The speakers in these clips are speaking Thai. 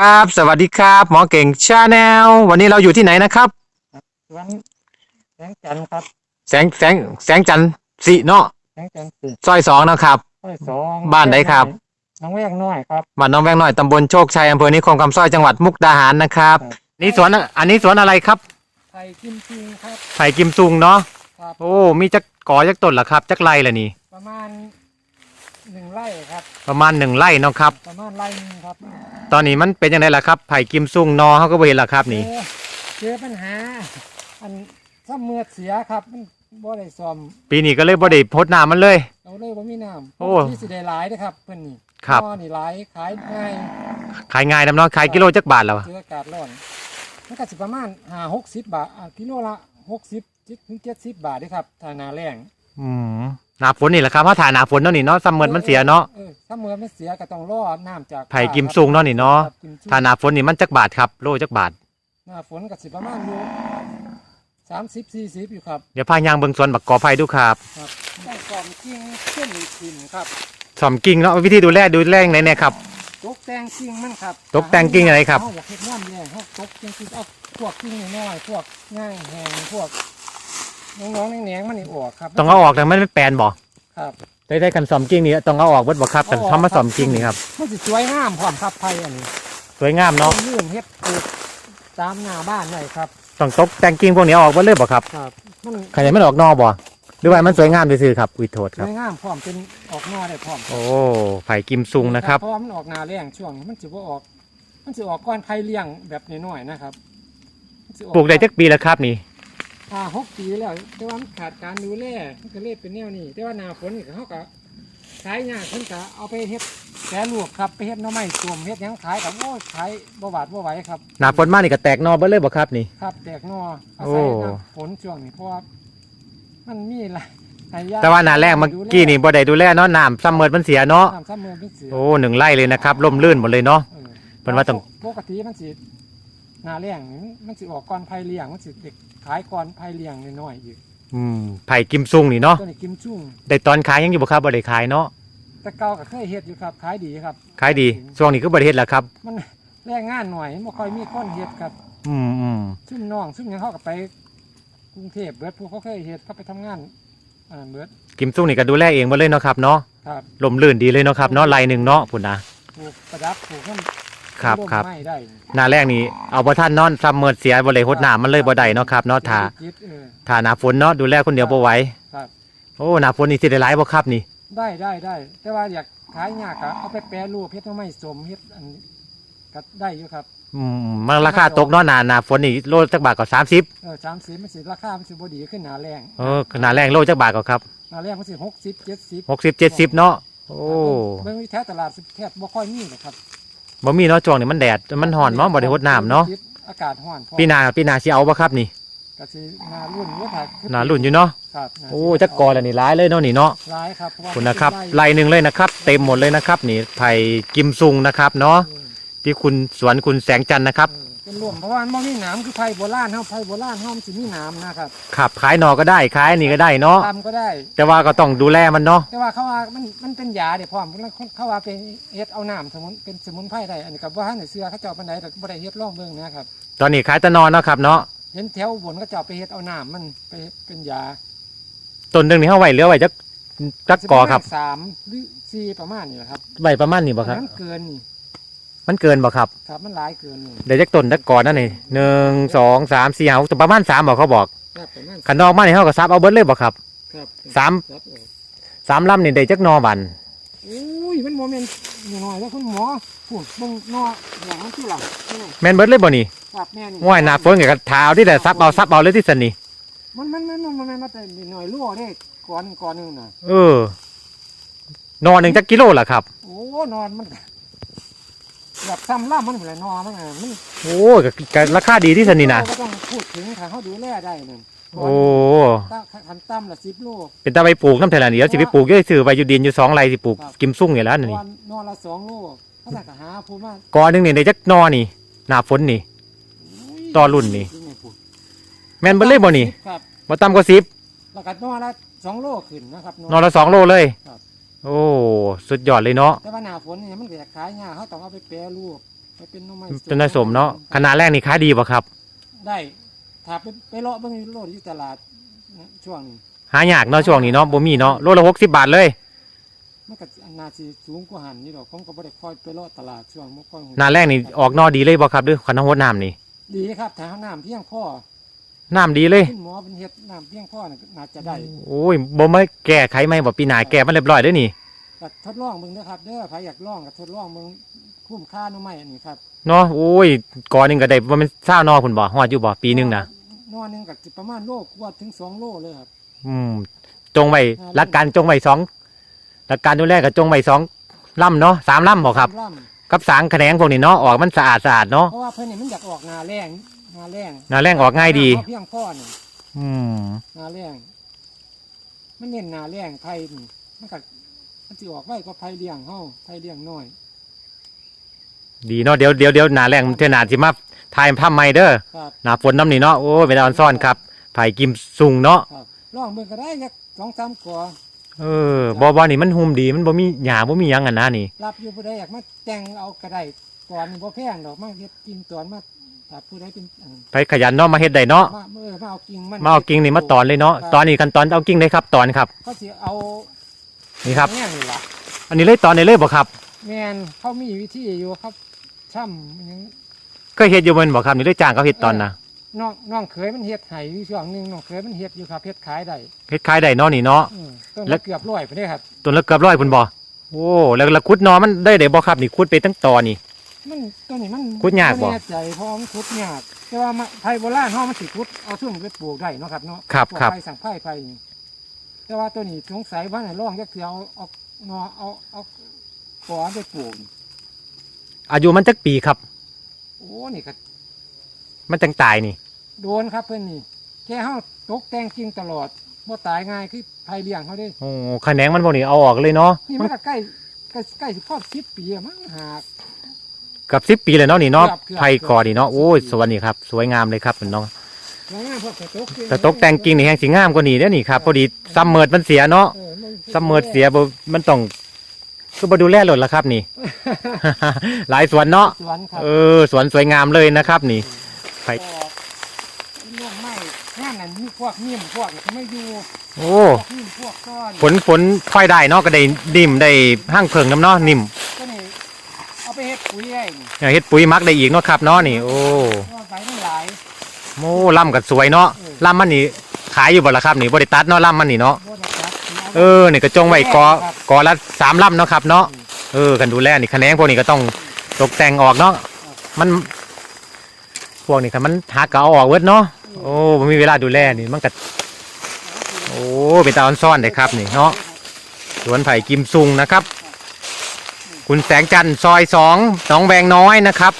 ครับสวัสดีครับหมอเก่งชาแนลวันนี้เราอยู่ที่ไหนนะครับสวนแสงจันทร์ครับแสงแสงแสงจันทร์สีเนาะแสงจันทร์สี่ซอยสองนะครับร้อยสองบ้านไหนครับ น้องแวกน้อยครับบ้านน้องแวงน้อยตำบลโชคชัยอำเภอนิคมคำสร้อยจังหวัดมุกดาหารนะครับครับนี่สวนอันนี้สวนอะไรครับไผ่กิมซีครับ ไผ่กิมซุงเนาะครับ โอ้มีจักก่อจักต้นเหรอครับจักไรล่ะนี่ ประมาณ หนึ่งไร่ครับ ประมาณหนึ่งไร่เนาะครับ ประมาณไร่หนึงครับตอนนี้มันเป็นยังไงล่ะครับไผ่กิมซุงนอเขาก็บ่เห็นล่ะครับนี่ เจอเจอปัญหา อันซ้ำเมือดเสียครับมันบ่ได้ซ่อมปีนี้ก็เลยบ่ได้พดน้ำมันเลย เราเลยบ่มีน้ำโอ้ ที่สิได้หลายเด้อครับเพิ่นนี่ครับ นอนี่หลายขายง่ายขายง่ายน้ำเนาะขายกิโลจักบาทแล้วอะเจออากาศร้อนมันก็สิประมาณ5 60บาทอะกิโลละ60ถึง70 บาทเด้อครับถ้าหน้าแล้งอืม หนาฝนนี่แหละครับเพราะถ่ายหนาฝนเนาะนี่เนาะซัมเมอร์มันเสียเนาะออถ้าเมื่อมันเสียก็ต้องรอน้ำจากไผ่กิมซุงเนาะนี่เนาะครับกิมซุงถ้าหนาฝนนี่มันจักบาทครับโลจักบาทหน้าฝนก็สิประมาณอยู่สามสิบสี่สิบอยู่ครับเดี๋ยวพายางเบิ่งสวนบักกอไผ่ดูครับครับต้องกล่อมกิ้งขึ้นขึ้นครับ สอมกิ่งเนาะวิธีดูแลดูแลยังไงเนี่ยครับ ตกแต่งกิ้งมันครับตกแต่งกิ่งอะไรครับเฮาอยากเฮ็ดน้ำแรงเฮาตกแต่งกิ้งเอาพวกกิ้งน้อยๆพวกง่ายแหงพวก น้องๆแหนงๆมันนี่ออกครับต้องเอาออกแต่มันไม่แปลนบ่ครับได้ได้กันสอมกิ่งนี่ต้องเอาออกเบิดบ่ครับกันทำมาสอมกิ่งนี่ครับมันสิสวยงามพร้อมครับไผ่อันนี้สวยงามเนาะลื่นเฮ็ดปลูกตามหน้าบ้านได้ครับต้องตกแต่งกิ่งพวกนี้ออกเบิดเลยบ่ครับครับมันขยายมันออกนอกบ่หรือว่ามันสวยงามซื่อๆครับอุ้ยโทษสครับ วยงามพร้อมเป็นออกหน้าได้พร้อมครับ โอ้ไผ่กิมซุงนะครับ เพราะว่ามันออกหนาแรงช่วงนี้มันจะว่าออก มันจะออกก้อนไผ่เลี้ยงแบบน้อยๆนะครับมันสิออปลูกได้จักปีแล้วครับนี่ ห้าหกปีแล้ว แต่ว่ามันขาดการดูแลมันก็เลยเป็นแนวนี้ แต่ว่าหนาฝนนี่ก็เขาก็ขายยากเพิ่นก็เอาไปเฮ็ดแปรรูปครับไปเฮ็ดหน้อไม้สวมเฮ็ดหยังขายกับโอ้ยขายบ่บาดบ่ไหวครับ หนาฝนมานี่ก็แตกนอเบิดเลยบ่ครับนี่ ครับแตกหนออาโอ้ศัยหน้าฝนช่วงนี้เพราะว่ามันมีหลายหลยอย่งแต่ว่าหนาแรกเมื่อกี้นี่บ่ได้ดูแลเนาะน้ำซัมเมอร์มันเสียเนาะน้ำซ้ำเมืองเป็นเสือโอ้หนึ่งไร่เลยนะครับล่มลื่นหมดเลยเนาะ เออเพิ่นว่าต้อง ปกติมันสิห นาแรงนี่มันสิออกก่อนไผ่เลี้ยงมันสิเด็กขายก่อนไผ่เลี้ยงน้อยๆอยู่อืมไผ่กิมซุงนี่เนาะตัวนี้กิมจุ้งได้ตอนขายยังอยู่บ่ครับบ่ได้ขายเนาะแต่เก่าก็เคยเฮ็ดอยู่ครับขายดีครับ ขายดีช่วงนี้ก็บ่ได้เฮ็ดแล้วครับ มันแรงงานหน่อยบ่ค่อยมีคนเฮ็ดครับ อืมอืมซุ่มน้องซุ่มหยังเขาก็ไปกรุงเทพเบิดพวกเขาเคยเฮ็ดเขาไปทำงานอ่าเบิดกิมซุงนี่ก็ดูแลเองหมดเลยเนาะครับเนาะครับลมลื่นดีเลยเนาะครับเนาะไร่หนึงเนาะพุ่นนะปลูกประดับปลูกมัน ครับร่มครับ ไม้ได้หน้าแรกนี่เอาบ่ทันเนอนซัมเมอร์เสียบ่ได้หดน้ำมันเลยบ่ได้เนาะครับเนาะถ้าจิตเออ ถ้าหน้าฝนเนาะดูแลคนเดียวบ่ไหวครับ โอ้หน้าฝนนี่สิได้หลายบ่ครับนี่ ได้ได้ได้ แต่ว่าอยากขายยากก็เอาไปแปรรูปเฮ็ดหน่อไม้สมเฮ็ดอันก็ได้อยู่ครับ อืมมันราคาตกเนาะหน้าหน้าฝนนี่โลจักบาทก็30เออ30มันสิราคามันสิบ่ดีขึ้นหนาแรงเออหน้าแรงโลจักบาทก็ครับหนาแรงมันสิ60 70 60 70เนาะโอ้ เบิ่งวิแถวตลาดสิแทบบ่ค่อยมีหรอกครับ บ่มีเนาะช่วงนี้มันแดดมันร้อนเนาะบ่ได้หดน้ำเนาะอากาศร้อนพอปีหน้าปีหน้าสิเอาบ่ครับนี่ก็สิหนารุ่นอยู่ถ้าคือหน้ารุ่นอยู่เนาะครับโอ้จักกอแล้วนี่หลายเลยเนาะนี่เนาะหลายครับเพราะว่าคุณนะครับไล่ไล่หนึ่งเลยนะครับ เต็มหมดเลยนะครับ นี่ไผ่กิมซุงนะครับ เนาะเออที่คุณสวนคุณแสงจันทร์นะครับ เออเป็นรวมเพราะว่ามันบ่มีหนามคือไผ่โบราณเฮาไผ่โบราณเฮามันสิมีหนามนะครับขับขายหนอก็ได้ขายอันนี้ก็ได้เนาะทำก็ได้ แต่ว่าก็ต้องดูแลมันเนาะแต่ว่าเขาว่ามันมันเป็นยาเดี๋ยวพร้อมเขาว่าเป็นเฮ็ดเอาน้ำสมุนเป็นสมุนไพรได้อันนี้กับว่าในเสื้อเขาเจ้าปานใดแต่บ่ได้เฮ็ดร่องเบิ่งนะครับตอนนี้ขายแตะนอนเนาะครับเนาะเห็นแถวบนเขาเจ้าไปเฮ็ดเอาน้ำมันไปเฮ็ดเป็นยาต้นหนึ่งนี่เฮาไว้เหลือไว้จักจักกอครับสิปะมาณสามหรือสี่ประมาณนี้แหละครับไว้ประมาณนี้บ่ครับมันเกินนี่ มันเกินบ่ครับครับมันหลายเกินนี่เดี๋ยวจักต้นจักกอนั่นนี่หนึ่งสองสามสี่ห้าหกประมาณสามบ่เขาบอกครับประมาณขันนอกมานี่เฮาก็ซับเอาเบิดเลยบ่ครับ ครับสาม ครับเออสามลำนี่ได้จักนอบันอุ้ยมันโมเมนต์หน่อยแล้วคุณหมอพูดเบิ่งนออย่างนั้นที่หลังนี่แม่นเบิดเลยบ่นี่ครับแม่นี่ง่วยหน้าฝนก็เท้าที่แต่ซับเอาซับเอาเลยที่สันนี่มันมันมันมันมันมันแต่หน่อยรั่วเด้ก่อนก่อนนึงน่ะเออนอหนึ่งจักกิโลล่ะครับ โอ้นอนมัน แบบซ้ำล่ามันเหมือนนอนมันไงมันโอ้ก็ก็ราคาดีที่สันนี่นะก็ต้องพูดถึงถ้าเขาดูแลได้หนึ่งโอ้ขันตั้มละสิบโลเป็นตาไปปลูกน้ำเทลานี่เดี๋ยวสิไปปลูกเยอะสื่อไปอยู่ดินอยู่สองไรสิปลูกครับกิมซุ่งอย่างแล้วนี่วันนอนละสองโลถ้าจะหาพูดมากกอหนึ่งนี่ได้จักนอนี่หน้าฝนนี่ต่อรุ่นนี่แม่นเบิดเลยบ่นี่ครับบ่ต่ำกว่าสิบแล้วก็นอนละสองโลขึ้นนะครับนอละสองโลเลยครับ โอ้ สุดยอดเลยเนาะแต่ว่าหน้าฝนเนี่ยมันก็อยากขายยากเขาต้องเอาไปแปรรูปไปเป็นหน้องไม้จนได้สมเนาะขนาดแรกนี่ขายดีบ่ครับ ได้ถ้าไปไปเลาะเบิ่งโลดอยู่ตลาดนะช่วงนี้หายากเนาะช่วงนี้เนาะบ่มีเนาะโลละ60บาทเลยมันก็น่าสิสูงกว่าหันนี่ดอกผมก็บ่ได้ค่อยไปเลาะตลาดช่วงบ่ค่อยหูหนาแรกนี่ออกนอดีเลยบ่ครับหรือคันฮดน้ำนี่ดีครับถ้าน้ำเพียงพอ น้ำดีเลย คุณหมอเป็นเฮ็ดน้ำเพียงพอน่ะน่าจะได้โอ้ยบ่มาแก้ไขไหมบ่ปีหน้าแก้มันเรียบร้อยเด้อนี่ก็ทดลองเบิ่งนะครับ เด้อใครอยากลองก็ทดลองเบิ่งคุ้มค่าหรือไม่อันนี้ครับเนาะโอ้ยก่อนหนึงก็ได้ว่ามันเศร้านอพุ่นบ่ฮอดอยู่บ่ปีหนึงนะนอนหนึงก็สิประมาณโลกว่าถึงสองโลเลยครับ อืมจงไว้หลักการจงไว้สองหลักการดูแลก็จงไว้สองลำเนาะสามลำบ่ครับร่ำกับสางแขนงพวกนี้เนาะออกมันสะอาดสะอาดเนาะเพราะว่าเพิ่นนี่มันอยากออกหนาแรงห นาแรงหนาแรงออกง่ายดีเอเพียงพอนี่อืมหนาแรงมันเน้นหนาแรงไผนี่มันก็มันสิออกไว้ก็ไผเลี้ยงเฮาไผเลี้ยงน้อย ดีเนาะเดี๋ยวเดี๋ยวเดี๋ยวหนาแรงเทอหนาสิมาทายผ้าใหม่เด้อครับหนาฝนน้ำนี่เนาะโอ้ยเวลาออนซ่อนครับไผ่กิมซุงเนาะครับลองเบิ่งก็ได้จักสองสามกัวเออบ่บ่นี่มันหุมดีมันบ่มีหญ้าบ่มีหยังอะนะนี่รับอยู่ผู้ใดอยากมาแต่งเอาก็ได้ก่อนนี่บ่แพงดอกมาเฮ็ดกินตอนมา ถ้าผู้ใดเป็นอันไปขยันเนาะมาเฮ็ดได้เนาะมาเออมาเอากิ่งมันมาเอากิ่งนี่มาตอนเลยเนาะตอนนี้ขั้นตอนเอากิ่งเลยครับ ตอนครับเขาสิเอานี่ครับ แง่นี่ล่ะอันนี้เลยตอนนี้เลยบ่ครับแม่นเขามีวิธีอยู่ครับช่ำหยังเคยเฮ็ดอยู่บ่แม่นบ่ครับนี่เลยจ้างเขาเฮ็ดตอนน่ะน้องน้องเคยมันเฮ็ดไห้อยู่ช่วงหนึงน้องเคยมันเฮ็ดอยู่ครับเฮ็ดขายได้เฮ็ดขายได้เนาะนี่เนาะ อืมต้นแล้ละว เกือบร้อยไปได้ครับ ต้นละเกือบร้อยพุ่นบ่โอ้แล้วแล้วขุดหนอมันได้ได้บ่ครับนี่ขุดไปตั้งตอนี่ มันตัวนี้มันขุดยากบ่แน่ใจเพราะมันขุดยากแต่ว่ามาไผ่โบราณเฮามันสิขุดเอาช่วงไปปลูกได้เนาะครับเนาะครับพวกครับ ไผ่สังไผ่ไผ่นี่แต่ว่าตัวนี้สงสัยว่าไหนลองจักเทื่อเอาเอาหนอเอาเอากอไปปลูกนี่อายุมันจักปีครับ โอ้นี่ก็มันจังตายนี่ โดนครับเพิ่นนี่แค่เฮาตกแต่งจริงตลอดบ่ตายง่ายคือไผ่เลี้ยงเขาเด้ โอ้แขนงมันพวกนี้เอาออกเลยเนาะนี่มัมันนก็ใกล้ใกล้ใกล้สิครอบ10ปีอะมั้งหาก เกับ10ปีเลยเนาะนี่เนาะเกือบเกือบ ไผ่กอนี่เนาะโอ้ยสวยนี่ครับสวยงามเลยครับเนาะแล้วงานพวกกระตกแต่ตกแต่งกิ่งนี่แฮงสิงามกว่านี้เด้อนี่ครับพอดีซัมเมิร์ดมันเสียเนาะเออมันซัมเมิร์ดเสียบ่มันต้องคือบ่ดูแลรถละครับนี่ หลายสวนเนาะสวนครับเออสวนสวยงามเลยนะครับ นี่ไผ่ออกเรื่องไม้งานนั้นมีพวกนิ่มพวกนี่ก็ไม่อยู่โอ้พวกนิ่มพวกก้อนฝนฝนค่อยได้เนาะก็ได้นิ่มได้ห้างเพิงน้ำเนาะนิ่มก็นี่เอา ไปเฮ็ดปุ๋ยได้นี่เฮ็ดปุ๋ยหมักได้อีกเนาะครับเนาะนี่ โอ้เพราะว่าใบมันหลายโอ้ล่ำก็สวยเนาะล่ำมันนี่ขายอยู่บ่ล่ะครับนี่บ่ได้ตัดเนาะล่ำมันนี่เนาะบ่ได้จับสิาเออนี่ก็จงไว้กอกอละสามล่ำเนาะครับเนาะเออกันดูแลนี่แขนงพวกนี้ก็ต้องตกแต่งออกเนาะมัน พวกนี้คันมันหักก็เอาออกเวิดเนาะโอ้บ่มีเวลาดูแลนี่มันก็โอ้เป็นตาออนซ่อนเลยครับนี่เนาะสวนไผ่กิมซุงนะครับ คุณแสงจันทร์ซอยสองหนองแวงน้อยนะครับ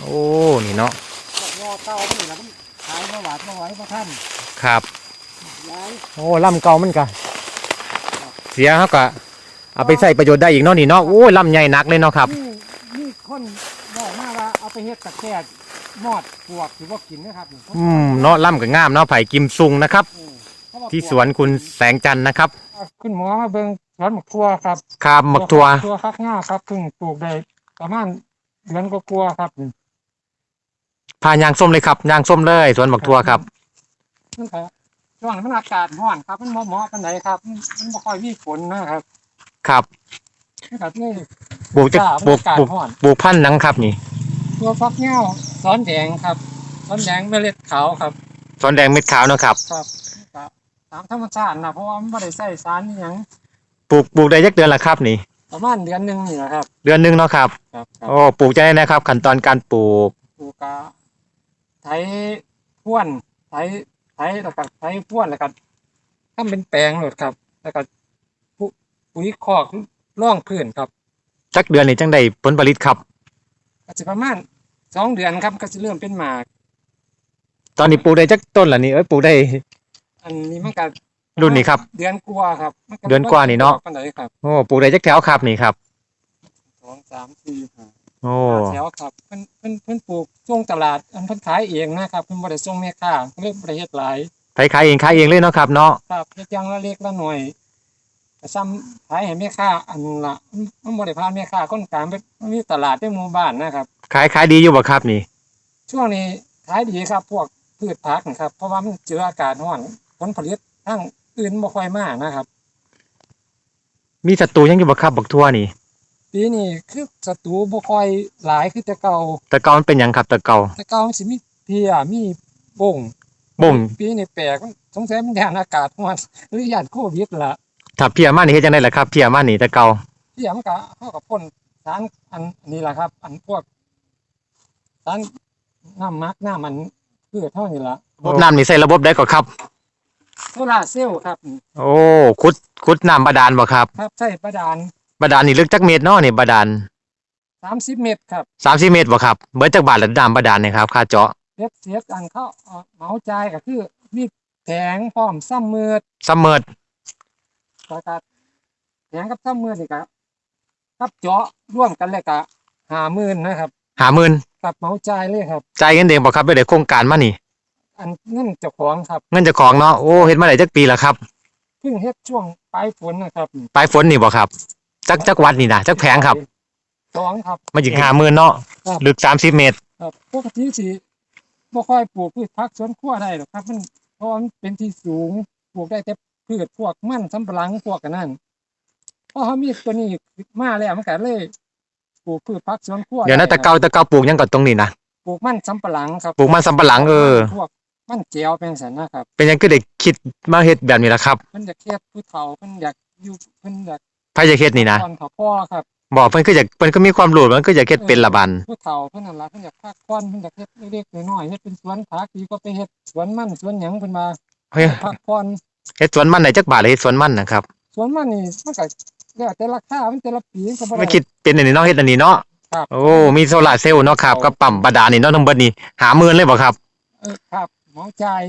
โอ้นี่เนาะพวกงอเก่ามันนี่ล่ะมันขายบ่หวาดบ่ไหวบ่ทันครับหลายโอ้ลำเก่ามันก็เสียเขาก็เอาไปใส่ประโยชน์ได้อีกเนาะนี่เนาะโอ้ยลำใหญ่หนักเลยเนาะครับนี่นี่คนบอกมาว่าเอาไปเฮ็ดตะแกรงมอดปวกสิบ่กินนะครับนี่อืมเนาะลำก็งามเนาะไผ่กิมซุงนะครับเออเพราะาที่สวนคุณแสงจันทร์นะครับ คุณหมอมาเบิ่ง สวนหมกทั่วครับคามหมักทัวตัวฟักง่าครับเพิ่งปลูกได้ประมาณเดือนกว่าๆครับพายางส้มเลยครับยางส้มเลยสวนหมักทัวครับมันก็ช่วงนี้มันอากาศร้อนครับ มันบ่เหมาะปานใดครับ มันมันบ่ค่อยมีฝนนะครับ ครับมันก็นี่ปลูกจะจ้าปลูกอากาศปลูกร้อนปลูกพันธุ์หนังครับ นี่ตัวฟักง่าซ้อนแดงครับซ้อนแดงเมล็ดขาวครับสวนแดงเม็ดขาวเนาะครับครับ ครับตามธรรมชาตินะเพราะว่ามันบ่ได้ใส่สารอหยัง ปลูกปลูกได้ยักเดือนละครับนี่ ประมาณเดือนหนึงนี่นะครับ เดือนหนึงเนาะครับ ครับครับโอ้ปลูกจะได้นะครับ ขั้นตอนการปลูกปลูกกะไถพ่วนไถไถแล้วก็ไถพ่วนแล้วก็ทำเป็นแปลงโลดครับ แล้วก็ปุปุ๋ยคอกร่องพื้นครับ จักเดือนนี่จังได้ผลผลิตครับ ก็จะประมาณสองเดือนครับ ก็จะเริ่มเป็นหมาก ตอนนี้ปลูกได้จักต้นละนี่เอ้ยปลูกได้อันนี้มันก็ รุ่นนี้ครับ เดือนกว่าครับมัเดือนกว่านี่เนาะปานใดครับโอ้ปลูกได้จักแถวครับนี่ครับสองสามสี่ห้าโอ้ห้าแถวครับเพิ่นเพิ่นเพิ่นปลูกส่งตลาดอันเพิ่นขายเองนะครับเพิ่นบ่ได้ส่งแม่ค้าเพิ่นบ่ได้เฮ็ดหลายไปขายเองขายเองเลยเนาะครับเนาะครับเฮ็ดอย่างละเล็กละน้อยก็ซ้ำขายให้แม่ค้าอันละมันบ่ได้พานแม่ค้าคนกลางไปมันมีตลาดในหมู่บ้านนะครับ ขายขายดีอยู่บ่ครับนี่ ช่วงนี้ขายดีครับ พวกพืชผักนะครับ เพราะว่ามันเจออากาศร้อนผลผลิตทั้ง อื่นบ่ค่อยมากนะครับ มีศัตรูยังอยู่บ่ครับบักทั่วนี่ ปีนี้คือศัตรูบ่ค่อยหลายคือแต่เก่าแต่เก่ามันเป็นหยังครับแต่เก่า แต่เก่ามันสิมีเพียมีบ่งบ่ง ปีนี้แปลกมันสงสัยมันยานอากาศร้อนหรือยานโควิดล่ะถ้าเพียมานี่เฮ็ดจังได๋ล่ะครับเพียมานี่แต่เก่าเพียมันก็เฮากับพ่นสารอันนี้ล่ะครับ อันพวกสารน้ำมักน้ำมันพืชเท่านี้ล่ะ ระบบน้ำนี่ใส่ระบบได้ก็ครับ โซลาร์เซลล์ครับ โอ้ขุดขุดน้ำบาดาลบ่ครับ ครับใช้ประดานบาดาลนี่ลึกจักเมตรเนาะนี่บาดาล30เมตรครับ30เมตรบ่ครับเบิดจักบาทละน้ำบาดาลนี่ครับค่าเจาะเฮ็ดเสียอันเขาเอาเหมาจ่ายก็คือมีแผงพร้อมซ้ำมือซัมเมอร์แล้วก็แผงกับซ้ำมือนี่ก็กับเจาะร่วมกันเลยก็50,000นะครับ50,000กับเหมาจ่ายเลยครับ จ่ายเงินเองบ่ครับไปได้โครงการมานี่ อันเงินเจ้าของครับเงินเจ้าของเนาะโอ้เฮ็ดมาได้จักปีแล้วครับเพิ่งเฮ็ดช่วงปลายฝนนะครับปลายฝนนี่บ่ครับจักจักวัดนี่นะจักแพงครับสองครับมาอีก50,000เนาะครับลึก30เมตรครับปกติสิบ่ค่อยปลูกพืชผักสวนครัวได้หรอกครับมันเพราะมันเป็นที่สูงปลูกได้แต่พืชพวกมันสำปะหลังพวกกันนั่นพอเขามีตัวนี้มาแล้วมันก็เลยปลูกพืชผักสวนครัวเดี๋ยวนะไแต่เก่าแต่เก่าปลูกหยังก่อนตรงนี้นะปลูกมันสำปะหลังครับปลูกมันสำปะหลังเออพวก มันแก้วเป็นสันนะครับ เป็นหยังก็ได้คิดมาเฮ็ดแบบนี้ล่ะครับเพิ่นอยากเฮ็ดผู้เฒ่าเพิ่นอยากอยู่เพิ่นอยากไผจะเฮ็ดนี่นะตอนเขาพ่อครับบอกเพิ่นก็อยากเพิ่นก็มีความรู้มันก็อยากเฮ็ดเป็นละบันผู้เฒ่าเพิ่นนั่นล่ะเพิ่นอยากพักผ่อนเพิ่นอยากเฮ็ดเล็กๆน้อยๆเฮ็ดเป็นสวนผักดีก็ไปเฮ็ดสวนมันสวนหยังเพิ่นมาเฮ้ยพักผ่อนเฮ็ดสวนมันได้จักบาทเลยเฮ็ดสวนมันนะครับสวนมันนี่มันก็แล้วแต่ราคามันแต่ละปีมันก็บ่ไม่ได้คิดเป็นอันนี้เนาะเฮ็ดอันนี้เนาะครับโอ้มีโซลาร์เซลล์เนาะครับกับปั๊มบาดาลนี่เนาะทั้งเบิดนี่หาหมื่นเลยบ่ครับ เออครับ หมอจ่าย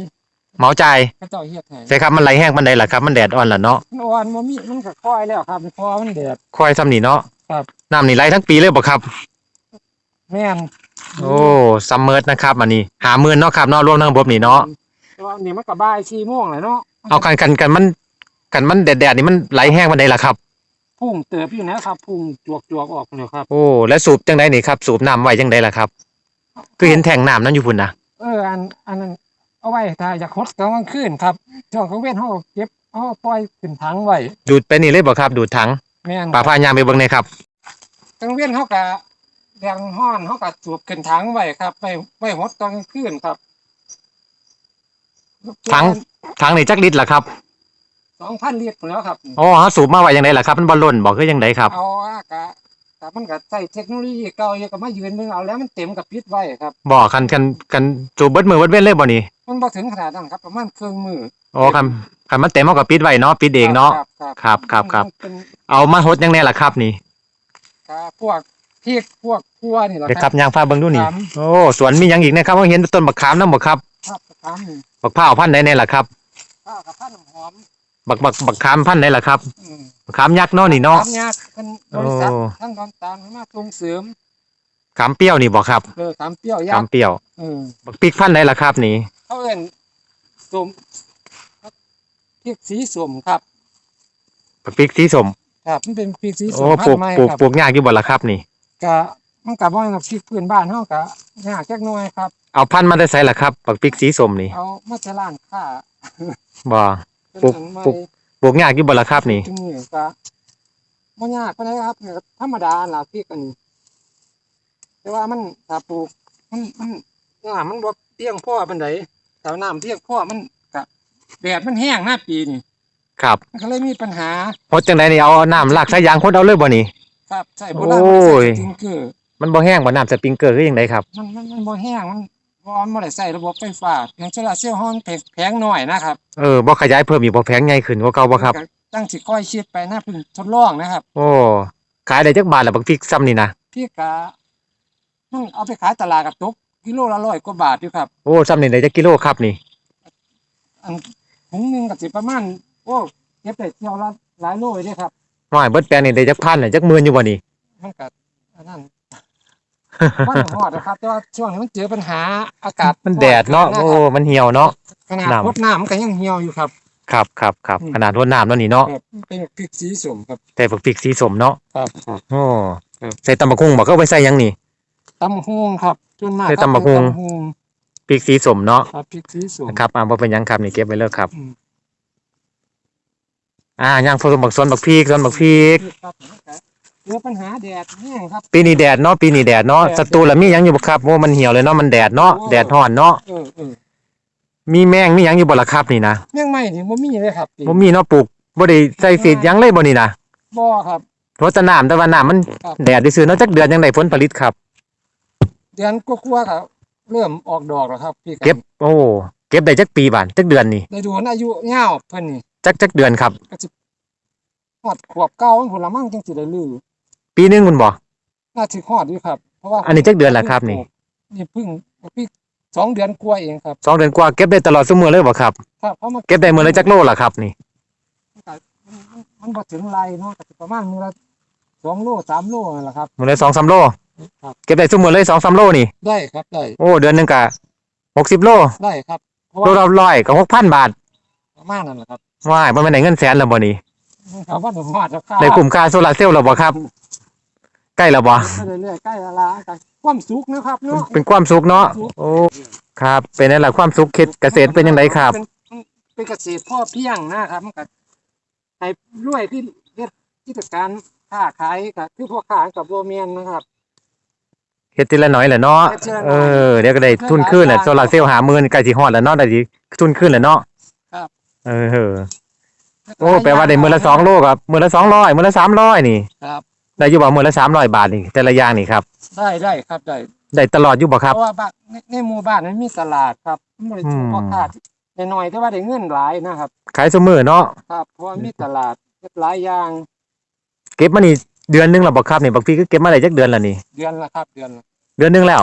เหมาจ่ายเขาเจ้าเฮ็ดให้ใช่ครับมันไหลแห้งปานใดล่ะครับ มันแดดอ่อนล่ะเนาะมันอ่อนบ่มีมันก็ค่อยแล้วครับพอมันแดดค่อยซ้ำนี่เนาะครับ น้ำนี่ไหลทั้งปีเลยบ่ครับ แม่นโอ้ซัมเมอร์นะครับอันนี้หาหมื่นเนาะครับเนาะรวมทั้งระบบนี่เนาะแต่ว่านี่มันก็บ่าย4โมงแล้วเนาะเอากันกันกันมันกันมันแดดๆนี่มันไหลแห้งปานใดล่ะครับ พุ่งเติบอยู่นะครับ พุ่งจวกๆออกเลยครับ โอ้แล้วสูบจังไดนี่ครับ สูบน้ำไว้จังไดล่ะครับ คือเห็นแท่งน้ำนั้นอยู่พุ่นนะเอออันอันนั้น เอาไว้ถ้าอยากฮดกลางคืนครับช่วงกลางเว้นเฮาเก็บเอาปล่อยขึ้นถังไว้ดูดไปนี่เลยบ่ครับ ดูดถังแม่นป่าพายางไปเบิ่งหน่อยครับกลางเว้นเฮาก็แดงฮ้อนเฮาก็สูบขึ้นถังไว้ครับไว้ไว้ฮดตอนกลางคืนครับถังถังนี่จักลิตรล่ะครับ2,000ลิตรพุ่นแล้วครับอ๋อเฮาสูบมาไว้จังไดล่ะครับ มันบ่ล้นบ่คือจังไดครับ เอาอะกะ กะมันก็ใช้เทคโนโลยีเก่าอยู่ก็มายืนเบิ่งเอาแล้วมันเต็มกับปิดไว้ครับบ่คันคันกันสูบเบิดมือเบิดเว้นเลยบ่นี่มันบ่ถึงขนาดนั้นครับ ประมาณครึ่งมืออ๋อคันคันมันเต็มเฮาก็ปิดไว้เนาะปิดเองเนาะครับครับครับมันเป็นเอามาฮดจังไดล่ะครับนี่กะพวกพริกพวกครัวนี่แหละไปคครัรับบยางพาเบิ่งดูนี่ครับโอ้สวนมีหยังอีกนะครับว่าเห็นต้นบักขามนำบ่ครับครับตามนี่บักพร้าวพันธุ์ใดแน่ล่ะครับข้าวกับพันหอมบักบักบักขามพันธุ์ใดล่ะครับ อืมบัก ขามยักษ์เนาะนี่เนาะ ทำยากเป็นบริษัทโอ้ ทั้งดอนตาลมาส่งเสริมขามเปรี้ยวนี่บ่ครับเออขามเปรี้ยวขายัมกษ์เปรี้ยวเออบักพริกพันธุ์ใดล่ะครับนี่เขาเอิ้นสมพริกสีสมครับ บักพริกสีส้มครับ มันเป็นพริกสีสโอ้มปลูกพันธุ์ใหม่ปลูกครับปลูกยากอยู่บ่ล่ะครับนี่ กะมันก็บ่แม่นกับพริกพื้นบ้านเฮากะยากจักหน่อยครับ เอาพันธุ์มาได้ไสล่ะครับบักพริกสีส้มนี่เอามาจะร้านค้าบ่ปลูกปลูก ปลูกยากอยู่บ่ล่ะครับนี่ที่ นี่ก็บ่ยากปานใดครับก็ธรรมดาล่ะพริกอันนี้ แต่ว่ามันถ้าปลูก มันมันน้ำมันบ่เพียงพอปานใดถ้าน้ำเพียงพอมันก็แดดมันแห้งหน้าปีนี่ครับมันก็เลยมีปัญหาฮดจังไดนี่เอาน้ำลากสายยางคนเอาเลยบ่นี่ ครับใช่โบราณมันโอ้ยใส่สปริงเกอร์มันบ่แห้งบ่น้ำสปริงเกอร์คือจังไดครับ มันมันมันบ่แห้งมัน บ่มันบ่ได้ใส่ระบบไฟฟ้าอย่างโซลาร์เซลล์ฮ้อนแพงหน่อยนะครับเออบ่ขยายเพิ่มอีกบ่แพงใหญ่ขึ้นกว่าเก่าบ่ครับ ก็ตั้งสิค่อยคิดไปนะเพิ่งทดลองนะครับ โอ้ขายได้จักบาทล่ะบักพริกซ้ำนี่นะพี่กะมันเอาไปขายตลาดกับตกกิโลละร้อยกว่าบาทอยู่ครับ โอ้ซ้ำนี่ได้จักกิโลครับนี่ อันถุงหนึงก็สิประมาณโอ้เก็บได้เที่ยวละหลายโลเลยเด้ครับน้อยเบิดแปลงนี่ได้จักพันน่ะจักหมื่นอยู่บ่นี่มันก็อันนั้น มันฮอดนะครับ แต่ว่าช่วงนี้มันเจอปัญหาอากาศมันแดดเนาะร้โอ้ครับมันเหี่ยวเนาะขนาดน้ำรดน้ำมันก็ยังเหี่ยวอยู่ครับ ครับครับครับอืมขนาดรดน้ำแล้วนี่เนาะครับเป็นพริกสีส้มครับแต่บักพริกสีสมเนาะครับโอ้ครับใส่ตำบักหุ่งบ่ก็ไปใส่หยังนี่ตำฮวงครับส่วนมากใส่ครับตำบักหุ่งเป็นตำฮวงพริกสีสมเนาะครับพริกสีส้มนะครับอ่าบ่เป็นหยังครับนี่เก็บไว้เลยครับอืมอ่าย่างผสมบักสนบักพริกสนบักพริกครับ เรื่องปัญหาแดดแห้งครับ ปีนี้แดดเนาะปีนี้แดดเนาะแดด ศัตรูละมีหยังอยู่บ่ครับโอ้มันเหี่ยวเลยเนาะมันแดดเนาะโอ้แดดร้อนเนาะเออเออมีแมงมีหยังอยู่บ่ล่ะครับนี่นะแม่งไม่นี่บ่มีเลยครับบ่มีเนาะปลูกบ่ได้ใส่ฟีดหยังเลยบ่นี่นะบ่ครับ รดแต่น้ำแต่ว่าน้ำมันครับ แดดซื่อๆเนาะจักเดือนยังได้ผลผลิตครับ เดือนกว่าๆก็เริ่มออกดอกแล้วครับพี่เก็บโอ้เก็บได้จักปีบานจักเดือนนี่ได้ดูอายุยาวเพิ่นนี่จักจักเดือนครับ ก็สิฮอดขวบเก่าของผลไม้จังสิได้ลือ ปีหนึงคุณบ่น่าสิฮอดอยู่ครับ เพราะว่าอันนี้จักเดือนละครับนี่นี่เพิ่งพี่สองเดือนกว่าเองครับสองเดือนกว่าเก็บได้ตลอดซุมื้อเลยบ่ครับ ครับเพราะมันเก็บได้มื้อละจักโลล่ะครับนี่มันบ่ถึงไรเนาะก็สิประมาณมื้อละสองโลสามโลนั่นแหละครับ มื้อละ2-3โลครับ เก็บได้ซุมื้อเลย2-3โลนี่ได้ครับได้โอ้เดือนหนึงก็60โลได้ครับ เพราะโลว่าละร้อยก็6,000บาทประมาณนั้นแหละครับว้ายบ่แม่นได้เงินแสนแล้วบ่นี่ครับว่าเดี๋ยวฮอดราคาได้คุ้มค่าโซลาร์เซลล์แล้วบ่ครับ ใกล้แล้วบ่ไปเรื่อยๆใกล้ละลากันความสุขนะครับเนาะเป็นความสุขเนาะโอ้ครับ เป็นนั่นแหละความสุขเขตเกษตรเป็นยังไงครับ เป็นเป็นเกษตรพ่อเพียงนะครับมันก็ให้รวยที่เฮ็ดกิจการค้าขายกับคือพวกค้ากับโรเมียนนะครับเฮ็ดทีละหน่อยแหละเนาะเฮ็ดทีละหน่เออยอเดี๋ยวก็ได้ทุนขึ้นแหละโซลาร์เซลล์หาหมื่นใกล้สิฮอดแล้วเนาะได้สิทุนขึ้นแล้วเนาะ ครับเออเออ โอ้ แปลว่าได้มื้อละสองโลครับมื้อละ200มื้อละ300นี่ ครับ ได้อยู่บ่มื้อละ300บาทนี่แต่ละอย่างนี่ครับได้ได้ครับได้ได้ตลอดอยู่บ่คเพรับราะว่าบ้านในในหมู่บ้านนั้นมีตลาดครับมันบ่ได้ถูกอืมพ่อค้าได้น้อยแต่ว่าได้เงินหลายนะครับ ขายซุมื้อเนาะครับเพราะว่ามีตลาดเฮ็ดหลายอย่างเก็บมานี่เดือนหนึงแล้วบ่ครับนี่บางทีก็เก็บมาได้จักเดือนแล้วนี่ เดือนละครับเดือนละเดือนหนึงแล้ว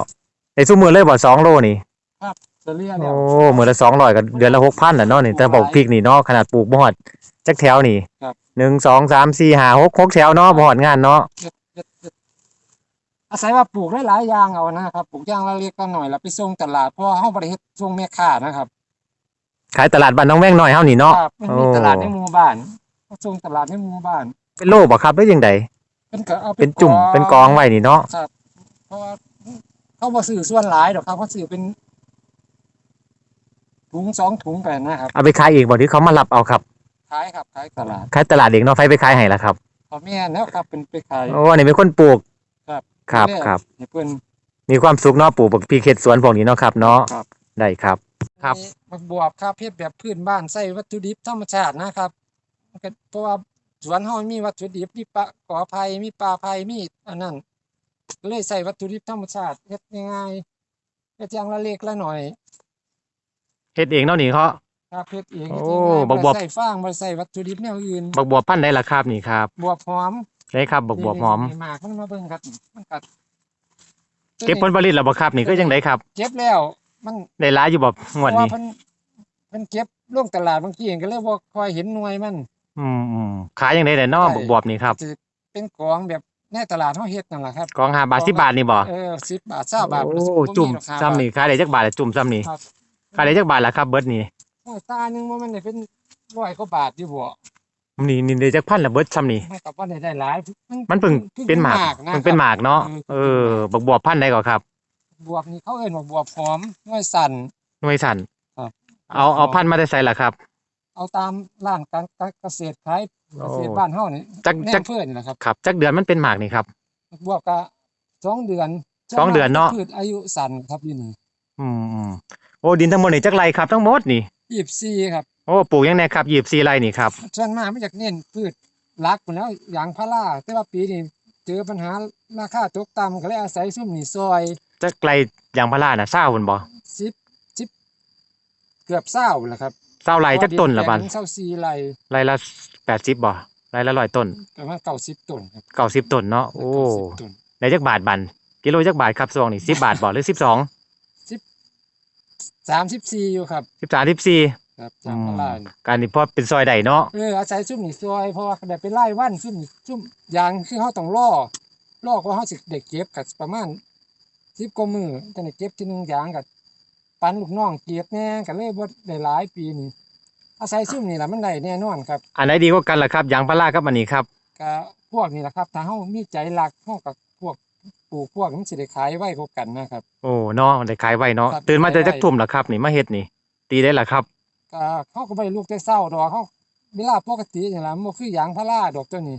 ได้ซุมื้อเลยบ่สองโลนี่เฉลี่ยแล้ว โอ้มื้อละ200ก็เดือนละ6,000น่ะเนาะนี่แต่บอกพริกนี่เนาะขนาดปลูกบ่ฮอดจักแถวนี่ครับ หนึ่งสองสามสี่ห้าหกหกแถวเนาะบ่ฮอดงานเนาะเฮ็ดเฮ็ดเฮ็ดอาศัยว่าปลูกหลายๆอย่างเอานะครับปลูกอย่างละเล็กละน้อยแล้วไปส่งตลาดเพราะว่าเฮาบ่ได้เฮ็ดส่งแม่ค้านะครับ ขายตลาดบ้านน้องแว้งน้อยเฮานี่เนาะครับมันมีโอ้ตลาดในหมู่บ้านเขาส่งตลาดในหมู่บ้าน เป็นโลบ่ครับหรือยังไดเป็นก็เอาไปเป็นจุ่มเป็นกองไว้นี่เนาะเพราะว่าเขาบ่ซื้อส่วนหลายดอกครับเขาซื้อเป็นถุงสองถุงไปนะครับเอาไปขายเองบ่หรือเขามารับเอาครับ ขายครับขายตลาดขายตลาดเองเนาะไฟไปขายให้ล่ะครับพ่อแม่นแล้วครับเป็นไปขายโอ้อันนี้เป็นคนปลูกครับครับแม่ครับให้เพิ่นมีความสุขเนาะปลูกบักพริกเฮ็ดสวนพวกนี้เนาะครับ เนาะครับได้ครับ ครับมีบักบวบครับเฮ็ดแบบพื้นบ้านใช้วัตถุดิบธรรมชาตินะครับมันก็เพราะว่าสวนเฮามีวัตถุดิบมีปลากอไผ่มีปลาไผ่มีอันนั้นก็เลยใส่วัตถุดิบธรรมชาติเฮ็ดง่ายๆเฮ็ดอย่างละเล็กละหน่อยเฮ็ดเองเนาะนี่เขา ครับเฮ็ดเองโอ้เฮ็ดง่ายๆบักบวบ ใส่ฟางบ่ได้ใส่วัตถุดิบแนวอื่นบักบวบพันธุ์ได้ล่ะครับนี่ครับบวบหอมได้ครับบักบวบหอม นี่ๆๆหมากมันมาเบิ่งครับมันก็เก็บผลผลิตแล้วบ่ครับนี่ก็ยังไดครับเก็บแล้ว มันได้หลายอยู่บ่งเพวดราะว่านี้เพิ่นเพิ่นเก็บลงตลาดบางทีก็เลยบ่ค่อยเห็นหน่วยมัน อืมอืมขายยังไดได้เนาะใช่บักบวบนี่ครับสิเป็นของแบบในตลาดเฮาเฮ็ดนั่นล่ะครับ กอง5บาท10บาทนี่บ่เออ10บาท20บาทโอ้มันสิบ่จุ่มหรอกครับซ้ำนี่ขายได้จักบาทละจุ่มซ้ำนี่ครับขายได้จักบาทละครับเบิดนี่ โอ้ยตาหนึงว่ามันได้เป็นร้อยกว่าบาทอยู่บ่นี่นี่ได้จักพันละเบิดซ้ำนี่ มันก็บ่ได้ได้หลายมันเพิ่งเป็นหมากนะเพิ่งเป็นหมากเนาะเอเอออ บักบวบพันธุ์ใดก่อนครับ บวบนี่เขาเอิ้นว่าบวบหอมหน่วยสั่น หน่วยสันครับ เอาเอาพันธุ์มาได้ใส่ล่ะครับ เอาตามร้านการการเกษตรขายโอ้เกษตรบ้านเฮานี่จักแนจักมเพื่อนนี่แหละครับ ครับ จักเดือนมันเป็นหมากนี่ครับ บวกก็สองเดือนสองเดือนเนาะ พืชอายุสั้นครับอยู่นี่อืมอืมโอ้ดินทั้งหมดนี่จักไรครับทั้งหมดนี่ ยี่สิบสี่ครับโอ้ปลูกยังไงครับยีบซีไรนี่ครับส่วนมากไม่จากเน้นพืชหลักอยู่แล้วอย่างพาราแต่ว่าปีนี้เจอปัญหาราคาตกต่ำก็เลยอาศัยซุ่มนี่ซอยจักไรยางพาราน่ะเศร้าคุณบ่สิบสิบเกือบเศร้าแหละครับเศร้าไรจักต้นละบันเศร้าสี่ไรไรละแปดสิบบ่ไรละร้อยต้นประมาณเก้าสิบต้นครับเก้าสิบต้นเนาะโอ้90ต้นได้จักบาทบันกิโลจักบาทครับซองนี่สิบบาทบ่หรือสิบสอง สามสิบสี่อยู่ครับสิบสามสิบสี่ครับจากพารานี่การนี่พอเป็นซอยใดเนาะเอออาศัยซุ่มนี่ซอยเพราะว่าได้ไปไล่วันซุ่มนี่ซุ่มยางคือเขาต้องล่อล่อก็เขาสิเด็กเก็บกับประมาณสิบกว่ามือแต่นี่เก็บทีหนึงยางกับปันลูกน้องเก็บแน่กันเลยบ่ได้หลายปีนี่อาศัยซุ่มนี่แหละมันได้แน่นอนครับ อันไหนดีกว่ากันล่ะครับยางพารากับอันนี้ครับก็พวกนี่แหละครับถ้าเฮามีใจรักเฮากับพวก ปลูกพวกมันสิได้ขายไว้กว่ากันนะครับ โอ้เนาะได้ขายไว้เนาะครับตื่นมาขายจะไว้จักทุ่มล่ะครับ นี่มาเฮ็ดนี่ ตีได้ล่ะครับ ก็เขาก็บ่ได้ลูกแต่เช้าดอกเขาเวลาปกตินี่ล่ะมันบ่คือยางพาราดอกตัวนี้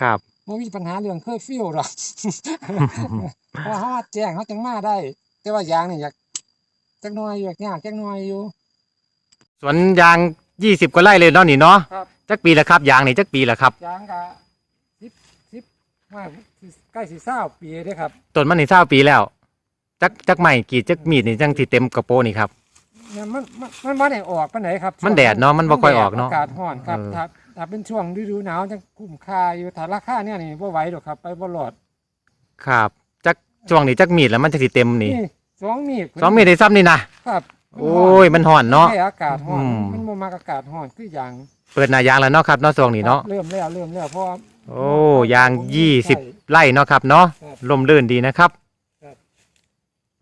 ครับ บ่มีปัญหาเรื่องเคอร์ฟิวดอก เพราะว่าเฮาแจ้งเขาจังมาได้ แต่ว่ายางนี่อยากจักหน่อยอยู่อยากยากจักหน่อยอยู่ สวนยาง20กว่าไร่เลยเนาะนี่เนาะครับ จักปีละครับ ยางนี่จักปีละครับ ยางก็10 10 ว่าสิใกล้สิ20ปีเด้อครับต้นมันนี่20ปีแล้ว จักจักใหม่กรีดจักมีดนี่จังสิเต็มกระโปรงนี่ครับ เนี่ยมันมันมันบ่ได้ออกปานไหนครับมันแดดเนาะมันบ่ค่อยออกเนาะอากาศร้อนครับเออ ถ้าถ้าเป็นช่วงฤดูหนาวจังคุ้มค่าอยู่ถ้าราคาเนี่ยนี่บ่ไหวดอกครับ ไปบ่รอดครับจักช่วงนี้จักมีดแล้วมันจะสิเต็มนี่นี่สองมีดสองมีดได้ซ้ำนี่นะครับโอ้ยมันห่อนเนาะแค่อากาศร้อนอืม มันบ่มักอากาศร้อนคืออย่างเปิดหน้ายางแล้วเนาะครับเนาะช่วงนี้เนาะเริ่มแล้วเริ่มแล้วเพราะว่า โอ้ยาง20ไร่เนาะครับเนาะครับ ลมลื่นดีนะครับอา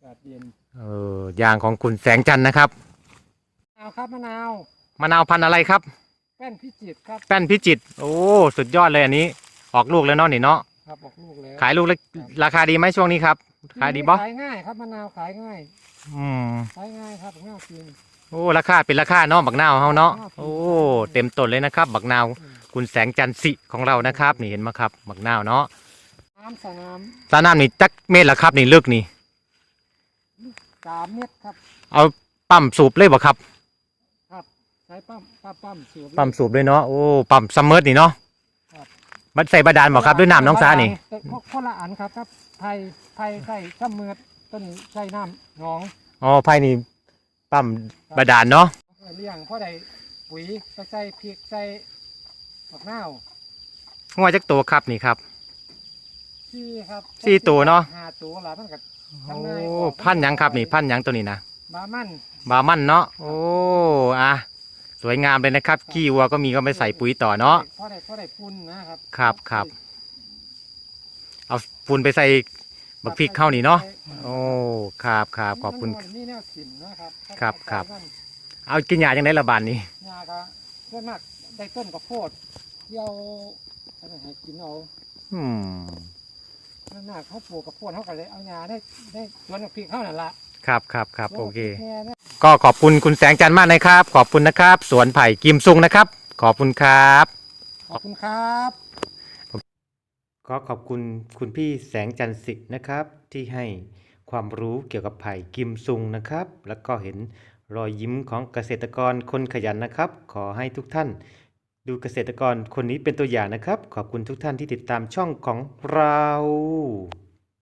กาศเย็นเออยางของคุณแสงจันทร์นะครับเอาครับมะนาวมะนาวพันธุ์อะไรครับ แป้นพิจิตรครับแป้นพิจิตรโอ้สุดยอดเลยอันนี้ ออกลูกแล้วเนาะนี่เนาะครับออกลูกแล้วขายลูกแล้วราคาดีไหมช่วงนี้ครับขายดีบ่ขายง่ายครับมะนาวขายง่ายอืมขายง่ายครับง่ายจริง โอ้ราคาเป็นราคาเนาะบักนาวเฮาเนาะโอ้เต็มต้นเลยนะครับ บักนาว อืม คุณแสงจันทร์สิของเรานะครับ นี่เห็นไหมครับบักนาวเนาะน้ำสนามสาน้ำนี่จักเม็ดละครับนี่ลึกนี่สามเม็ดครับ เอาปั๊มสูบเลยบ่ครับใช้ปั๊มปั๊มปั๊มสูบ ปั๊มสูบเลยเนาะ โอ้ ปั๊มซัมเมอร์นี่เนาะครับ มันใส่บาดาลบ่ครับด้วยน้ำน้องสานี่ แต่คนละอันครับครับไผ่ไผ่ใส่ซ้ำเมือดต้นนี้ใส่น้ำหนองอ๋อภายนี่ปั๊มบาดาลเนาะ เลี้ยงเพราะได้ปุ๋ยไปใส่พริกใส่ ผักนาวงวจักตัวครับนี่ครับ สี่ครับสี่ตัวเนาะ ห้าตัวละมันก็โอ้ทำง่ายออกพันหยังครับนี่พันหยังตัวนี้นะบามันบามันเนาะโอ้อะสวยงามเลยนะครับขี้วัวก็มีก็ไปใส่ปุ๋ยต่อเนาะเพราะได้เพราะได้ปุ่นนะครับครับครับเอาฝุ่นไปใส่บักพริกเข้านี่เนาะโอ้ครับครับขอบคุณ มันมีแนวถิ่นนะครับครับครับมันเอากินยาจังไดละบาดนี้ยาก็ส่วนมาก ได้ต้นกระโพดเที่ยวอันนั้นให้กินเอาอืมส่วนมากเขาปลูกกระโพดเขาก็เลยเอายาได้ได้สวนพริกเข้านั่นละครับครับครับโอเค แน่นะ ก็ขอบคุณคุณแสงจันทร์มากนะครับ ขอบคุณนะครับ สวนไผ่กิมซุงนะครับ ขอบคุณครับ ขอบคุณครับ ก็ขอบคุณคุณพี่แสงจันทร์สินะครับ ที่ให้ความรู้เกี่ยวกับไผ่กิมซุงนะครับ แล้วก็เห็นรอยยิ้มของเกษตรกรคนขยันนะครับ ขอให้ทุกท่าน ดูเกษตรกรคนนี้เป็นตัวอย่างนะครับ ขอบคุณทุกท่านที่ติดตามช่องของเรา